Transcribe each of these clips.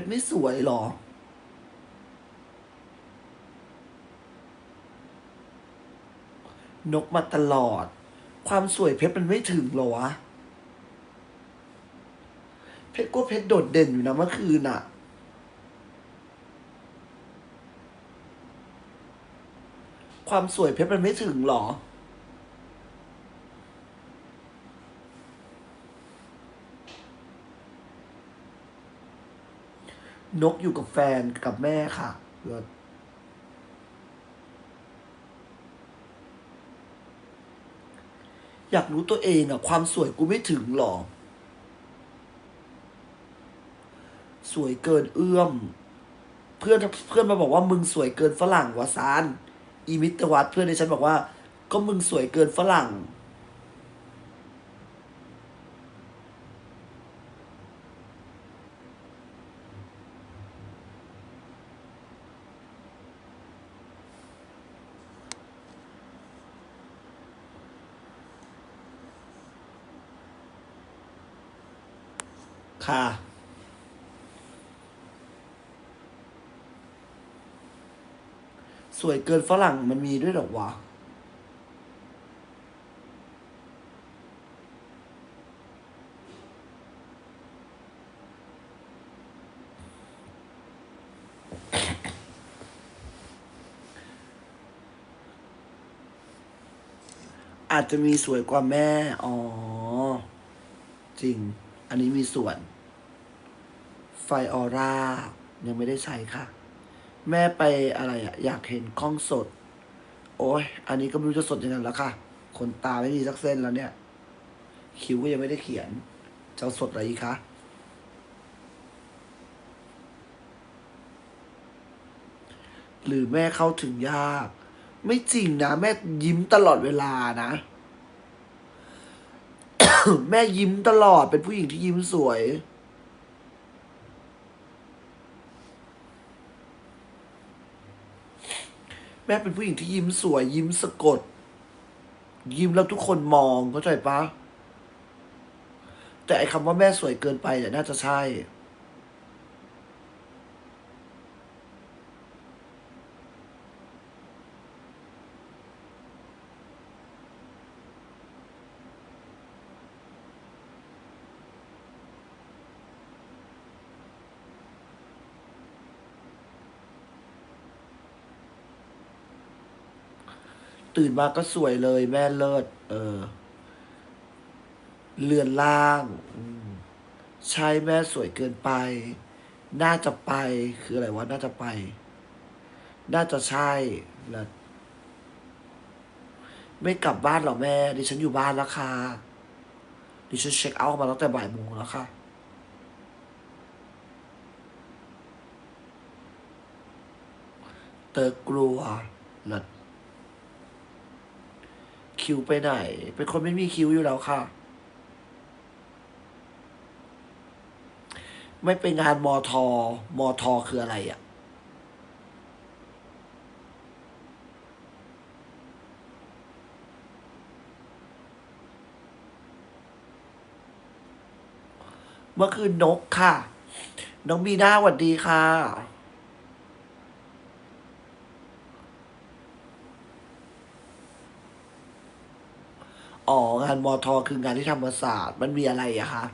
ชรไม่สวยหรอ นกมาตลอด ความสวยเพชรมันไม่ถึงหรอวะ เพชรก็เพชรโดดเด่นอยู่นะเมื่อคืนอะความสวยเพชรมันไม่ถึงหรอ นกอยู่กับแฟนกับแม่ค่ะเลิศอยากรู้ตัวเองอะความสวยกูไม่ถึงหรอสวยเกินเอื้อม เพื่อนเพื่อนมาบอกว่ามึงสวยเกินฝรั่งวะซานอีมิตวัตเพื่อนในฉันบอกว่า ก็มึงสวยเกินฝรั่ง ค่ะสวยเกินฝรั่งมันมีด้วยหรอวะอาจจะมีสวยกว่าแม่ อ๋อ จริง อันนี้มีส่วน ไฟออร่า ยังไม่ได้ใช้ค่ะ แม่ไปอะไรอะอยากเห็นกล้องสด โอ้ยอันนี้ก็ไม่รู้จะสดยังไงแล้วค่ะคนตาไม่มีสักเส้นแล้วเนี่ย คิ้วก็ยังไม่ได้เขียนจะสดอะไรอีกคะหรือแม่เข้าถึงยาก ไม่จริงนะ แม่ยิ้มตลอดเวลานะ แม่ยิ้มตลอดเป็นผู้หญิงที่ยิ้มสวย แม่เป็นผู้หญิงที่ยิ้มสวย ยิ้มสะกด ยิ้มแล้วทุกคนมองเข้าใจปะแต่ไอ้คำว่าแม่สวยเกินไปเนี่ยน่าจะใช่ ตื่นมาก็สวยเลยแม่เลิศ เออ เลือนล่าง ใช่แม่สวยเกินไป น่าจะไป คืออะไรวะ น่าจะไป น่าจะใช่แล้วไม่กลับบ้านหรอแม่ ดิฉันอยู่บ้านแล้วค่ะ ดิฉันเช็คเอาท์มาตั้งแต่บ่ายโมงแล้วค่ะเตอกลัวแล้ว คิวไปไหน เป็นคนไม่มีคิวอยู่แล้วค่ะ ไม่ไปงานมอทอมอทอคืออะไรอะ่ะ เมื่อคืนนกค่ะ น้องบีน่าสวัสดีค่ะ อ๋อ งานมอทอคืองานที่ธรรมศาสตร์มันมีอะไรอะคะ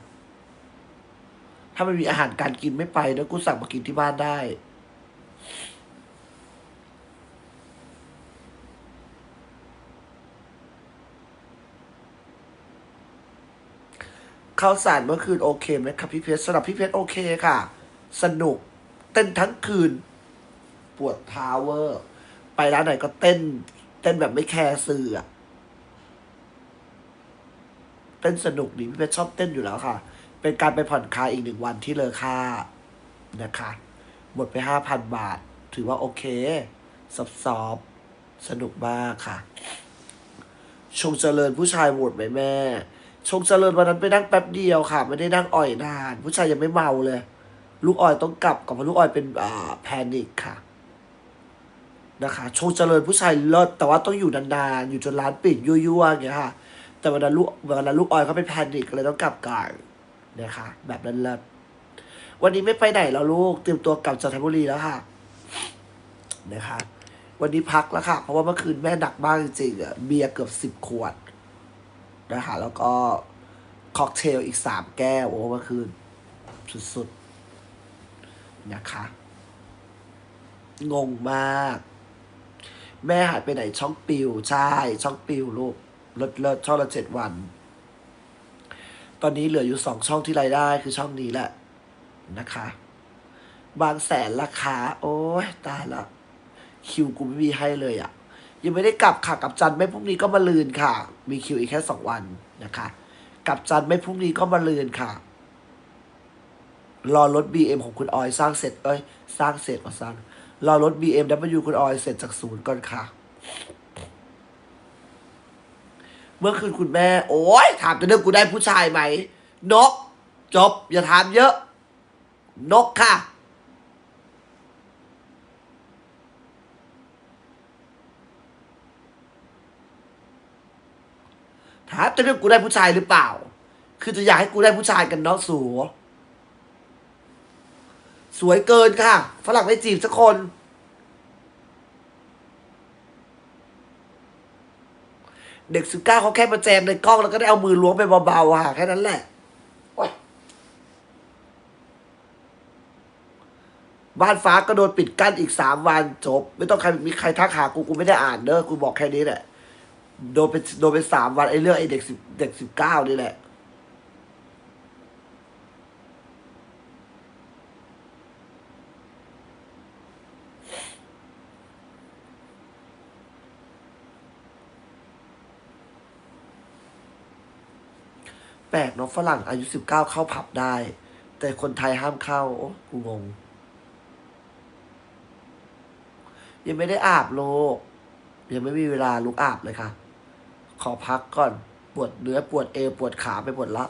ถ้ามันมีอาหารการกินไม่ไปแล้วกูสั่งมากินที่บ้านได้ข้าวสารเมื่อคืนโอเคไหมครับพี่เพชรสำหรับพี่เพชรโอเคค่ะ สนุก เต้นทั้งคืน ปวดเท้าเวอร์ ไปร้านไหนก็เต้น เต้นแบบไม่แคร์สื่ออะ เต้นสนุกดีพี่เพชรชอบเต้นอยู่แล้วค่ะ เป็นการไปผ่อนคลายอีกหนึ่งวันที่เลอค่านะคะ หมดไปห้าพันบาท ถือว่าโอเคซอบซอบสนุกมากค่ะ ชงเจริญผู้ชายโหวตไหมแม่ ชงเจริญวันนั้นไปนั่งแป๊บเดียวค่ะ ไม่ได้นั่งอ่อยนาน ผู้ชายยังไม่เมาเลย ลูกอ่อยต้องกลับก่อนเพราะลูกอ่อยเป็นอ่าแพนิคค่ะนะคะชงเจริญผู้ชายเลิศแต่ว่าต้องอยู่นานๆ อยู่จนร้านปิดยั่วๆอย่างเงี้ยค่ะ แต่วันนั้นลูกวันนั้นลูกออยเขาเป็นแพนิคเลยต้องกลับก่อนนะคะ แบบนั้นเลิศวันนี้ไม่ไปไหนแล้วลูกเตรียมตัวกลับจันทบุรีแล้วค่ะนะคะวันนี้พักแล้วค่ะ เพราะว่าเมื่อคืนแม่หนักมากจริงๆอะเบียร์เกือบสิบขวดนะคะแล้วก็ค็อกเทลอีกสามแก้วโอ้เมื่อคืนสุดๆนะคะ งงมาก แม่หายไปไหนช่องปิวใช่ ช่องปิวลูก เลิศเลิศช่องละเจ็ดวัน ตอนนี้เหลืออยู่สองช่องที่รายได้คือช่องนี้แหละนะคะ บางแสนราคา โอ้ยตายละ คิวกูไม่มีให้เลยอะ่ะ ยังไม่ได้กลับค่ะกลับจันทร์ไม่พรุ่งนี้ก็มาลืนค่ะ มีคิวอีกแค่สองวันนะคะกลับจันทร์ไม่พรุ่งนี้ก็มาลืนค่ะรอรถ BM ของคุณออยสร้างเสร็จ เอ้ย สร้างเสร็จมาสร้าง รอรถ BMW คุณออยเสร็จจากศูนย์ก่อนค่ะ เมื่อคืนคุณแม่ โอ้ยถามจะเรื่องกูได้ผู้ชายไหม นก จบ อย่าถามเยอะ นกค่ะ ถามจะเรื่องกูได้ผู้ชายหรือเปล่า คือจะอยากให้กูได้ผู้ชายกันเนาะสูสวยเกินค่ะ ฝรั่งไม่จีบสักคน เด็กสิบเก้าเขาแค่มาแจมในกล้องแล้วก็ได้เอามือล้วงไปเบาๆค่ะแค่นั้นแหละบ้านฟ้าก็โดนปิดกั้นอีกสามวันจบ ไม่ต้องใครมีใครทักหากูกูไม่ได้อ่านเด้อกูบอกแค่นี้แหละโดนเป็นโดนเป็นสามวันไอ้เรื่องไอ้เด็กสิบเด็กสิบเก้านี่แหละ แปลกเนาะฝรั่งอายุสิบเก้าเข้าผับได้ แต่คนไทยห้ามเข้าโอ้กูงง ยังไม่ได้อาบโลก ยังไม่มีเวลาลุกอาบเลยค่ะ ขอพักก่อนปวดเนื้อปวดเอวปวดขาไปหมดละ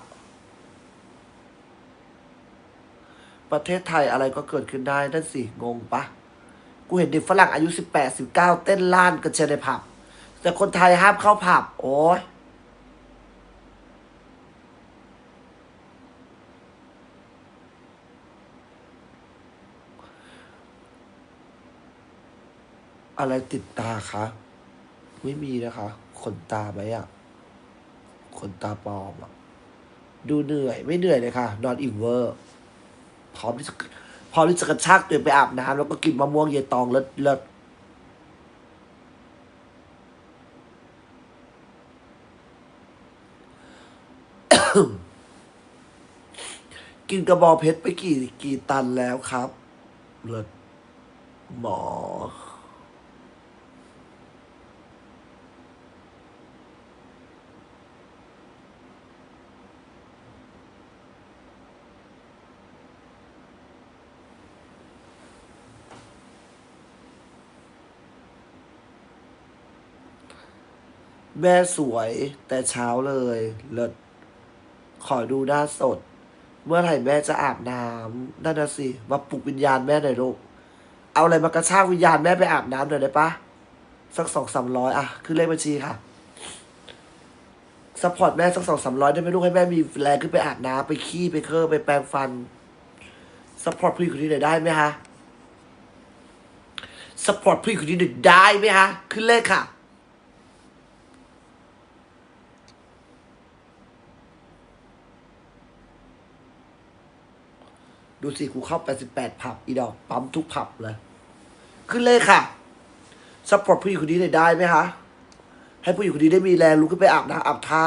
ประเทศไทยอะไรก็เกิดขึ้นได้นั่นสิ งงปะ กูเห็นเด็กฝรั่งอายุสิบแปดสิบเก้าเต้นล่านกันเชในผับ แต่คนไทยห้ามเข้าผับ โอ้ย อะไรติดตาคะ ไม่มีนะคะขนตาไหมอะขนตาปลอมอะดูเหนื่อย ไม่เหนื่อยเลยค่ะ นอนอิ่มเวอร์ พร้อมที่จะพร้อมที่จะกระชากตัวไปอาบน้ำแล้วก็กินมะม่วงเยตองเลิศเลิศกินกระบองเพชรไปกี่กี่ตันแล้วครับ เลิศหมอ แม่สวยแต่เช้าเลยเลิศขอดูหน้าสด เมื่อไหร่แม่จะอาบน้ำนั่นน่ะสิ มาปลุกวิญญาณแม่หน่อยลูก เอาอะไรมากระชากวิญญาณแม่ไปอาบน้ำหน่อยได้ปะสักสองสามร้อยอะ คือเลขบัญชีค่ะซัพพอร์ตแม่สักสองสามร้อยได้ไหมลูกให้แม่มีแรงขึ้นไปอาบน้ำไปขี้ไปเคอร์ไปแปรงฟันซัพพอร์ตผู้หญิงคนนี้หน่อยได้ไหมคะซัพพอร์ตผู้หญิงคนนี้หน่อยได้ไหมคะขึ้นเลขค่ะ ดูสิกูเข้า 88 ผับ อีดอก ปั๊มทุกผับเลย ขึ้นเลยค่ะซัพพอร์ตผู้หญิงคนนี้ได้ไหมคะ ให้ผู้หญิงคนนี้ได้มีแรงลุกขึ้นไปอาบน้ำอาบท่า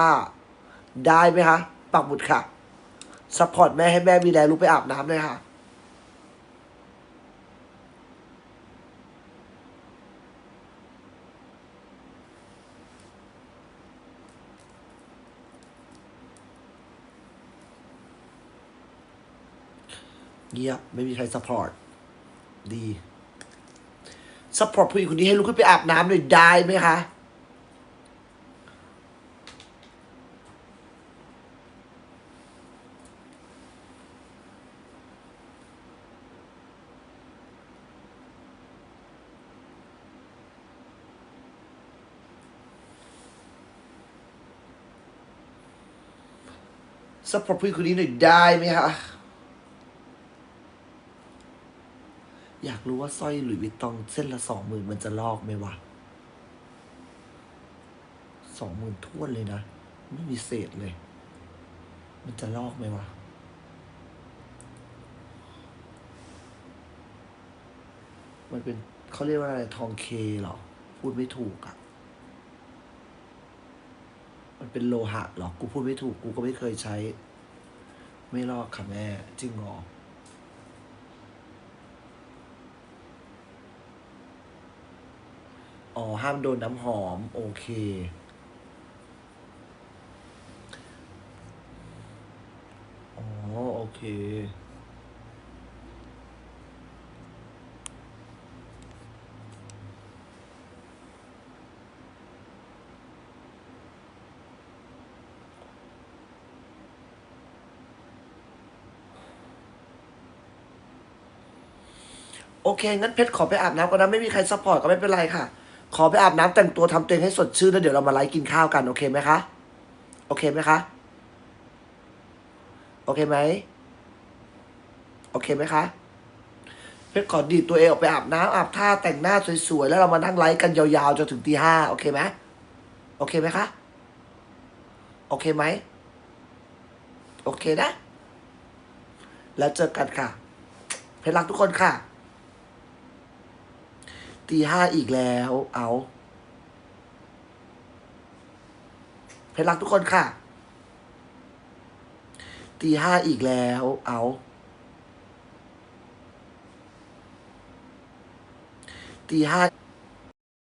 ได้ไหมคะ ปักหมุดค่ะซัพพอร์ตแม่ให้แม่มีแรงลุกไปอาบน้ำเลยค่ะ เงียบไม่มีใครซัพพอร์ตดีซัพพอร์ตผู้หญิงคนนี้ให้ลุกขึ้นไปอาบน้ำหน่อยได้ไหมคะซัพพอร์ตผู้หญิงคนนี้หน่อยได้ไหมคะ อยากรู้ว่าสร้อยหลุยวิตตองเส้นละสองหมื่นมันจะลอกไหมวะสองหมื่นท้วนเลยนะ ไม่มีเศษเลย มันจะลอกไหมวะมันเป็นเขาเรียกว่าอะไรทองเคเหรอ พูดไม่ถูกอะ่ะ มันเป็นโลหะเหรอ กูพูดไม่ถูก กูก็ไม่เคยใช้ ไม่ลอกค่ะแม่ จริงหรอ อ๋อ ห้ามโดนน้ำหอม โอเค อ๋อ โอเค โอเค งั้นเพชรขอไปอาบน้ำก่อนนะ ไม่มีใครซัพพอร์ตก็ไม่เป็นไรค่ะ ขอไปอาบน้ำแต่งตัวทำตัวเองให้สดชื่นแล้วเดี๋ยวเรามาไลฟ์กินข้าวกัน โอเคไหมคะ โอเคไหมคะ โอเคไหม โอเคไหมคะ เพชรขอดีตัวเองออกไปอาบน้ำอาบท่าแต่งหน้าสวยๆ แล้วเรามานั่งไลฟ์กันยาวๆจนถึงตีห้าโอเคไหมโอเคไหมคะ โอเคไหม โอเคนะ แล้วเจอกันค่ะ เพชรรักทุกคนค่ะ ตีห้าอีกแล้ว เอาเพชรรักทุกคนค่ะ ตีห้าอีกแล้ว เอาตีห้า